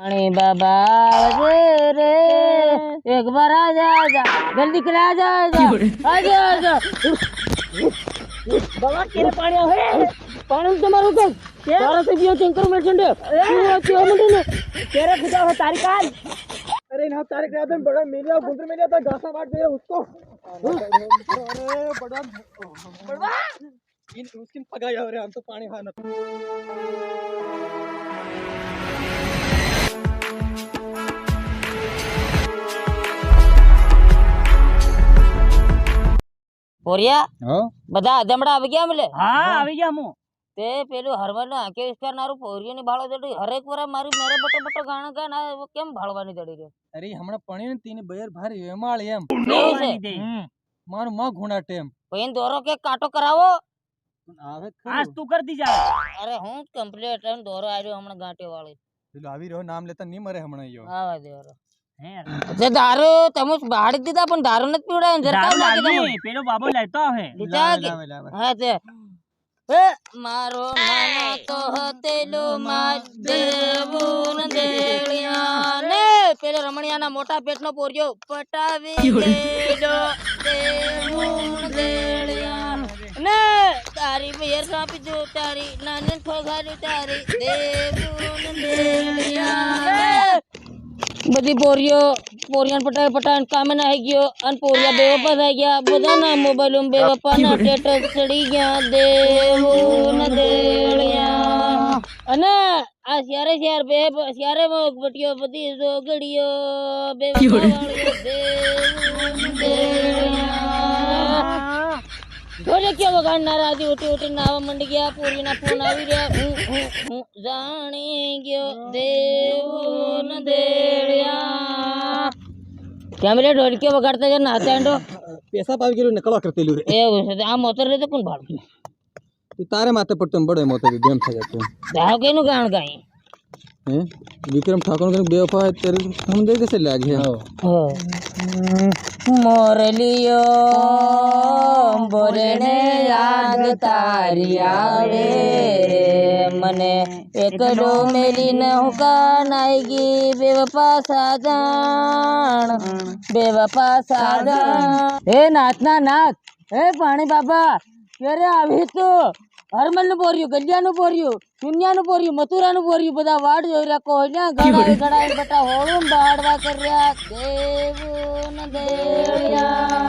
अरे बाबा रे। एक बार आ जा जा जल्दी करा जा जा आ जा जा बाबा केरे पानी है पानी तो मारो तो तारा से दियो चंकर में चंडे तू क्यों क्यों मंडे ने केरे खुदा हो तारिक आज अरे ना तारिक आज में बड़ा मेला गुंडर में था गासा बाट दे उसको। अरे बड़ा बड़वा! इन उसकी पगा जा रे हम तो पानी खाना। પોરિયા हां બધા અધમડા આવી ગયા મલે હા આવી ગયા હું. તે પેલું હરવલ આંકે પોરિયો ની ભાળો દડી હરેક વાર મારી મેરે બટો બટો ગાણા ગાના કેમ ભાળવાની દડી રે અરે હમણાં પણી ને તીને બયર ભારી વેમાળ એમ. મારું માં ઘોણા ટેમ કોઈને દોરો કે કાંટો કરાવો? આવે આજ તું કર દી જા. અરે હું કમ્પ્લીટ દોરો આવ્યો હમણાં ગાંટે વાળી પેલો આવી રહ્યો નામ લેતા નહીં મરે હમણાં આવ્યો આવા દેરો. હે જે દારૂ તમે બાળી દીધા પણ દારૂ નથી ને તમે પેલો બાબો લેતો હા તે. એ મારો નાનો તો હતેલો માર દેવું ન દેળિયા ને પેલો રમણિયાના મોટા પેટનો પોરિયો પટાવી દેજો દેવું દેળિયા ને તારી બેર સાપી જો તારી નાની ઠોગારી તારી દેવું દેળિયા बदी बोरियो बोरियन पटाय पटायन काम ना है गियो अन पोरिया बेवफा है गया। बदा ना मोबाइल में बेवफा ना टेटर चढ़ी गया। दे हो न देड़िया अने आ सियारे सियार बे सियारे वो बटियो बदी जोगड़ियो। बेवफा दे बोले क्या वो गान नाराजी? उठी उठी नाव मंड गया। पूरी ना फ़ोन आवी रे जाने गयो देव क्या मिले ढोलके पकड़ते जो नहाते हैं तो पैसा पाव ಕ್ಯಾಮ್ರೆ ಡೊಲ್ಕೆ ಒಗಾಡ್ತಾಗ ನಾಸ್ತಾಂಡು ಪೇಸಾ ಪಾವಿ ಕಿಲೋ ನಕಲ ಹಾಕಿರ್ತಿಲ್ಲ ಏ ಆ ಮೊತ್ತರ್ಲಿದೆ ಕುನ್ ಬಾಡ तारे माते पड़ते हैं बड़े मोते गेम जाते हैं। दाव के नु गान गाई हैं? विक्रम ठाकुर के बेवफा है तेरे हम दे कैसे लाग है? मोर लियो बोले ने याद तारी आवे। બોલને યાદ તારી આવે રે મને એકડો મેલીને હું કાનાઈ ગઈ બેવપા સાજાણ બેવપા સાજાણ હે નાથના નાથ હે પાણી બાબા ક્યારે આવી તું હરમલ નું પોર્યું ગલિયા નું પોર્યું શૂન્ય નું પોર્યું મથુરા નું પોર્યું બધા વાડ જોઈ રહ્યા કોહલ્યા ગળાઈ ગળાઈ બટા હોળું બાડવા કર્યા દેવું ન દેળિયા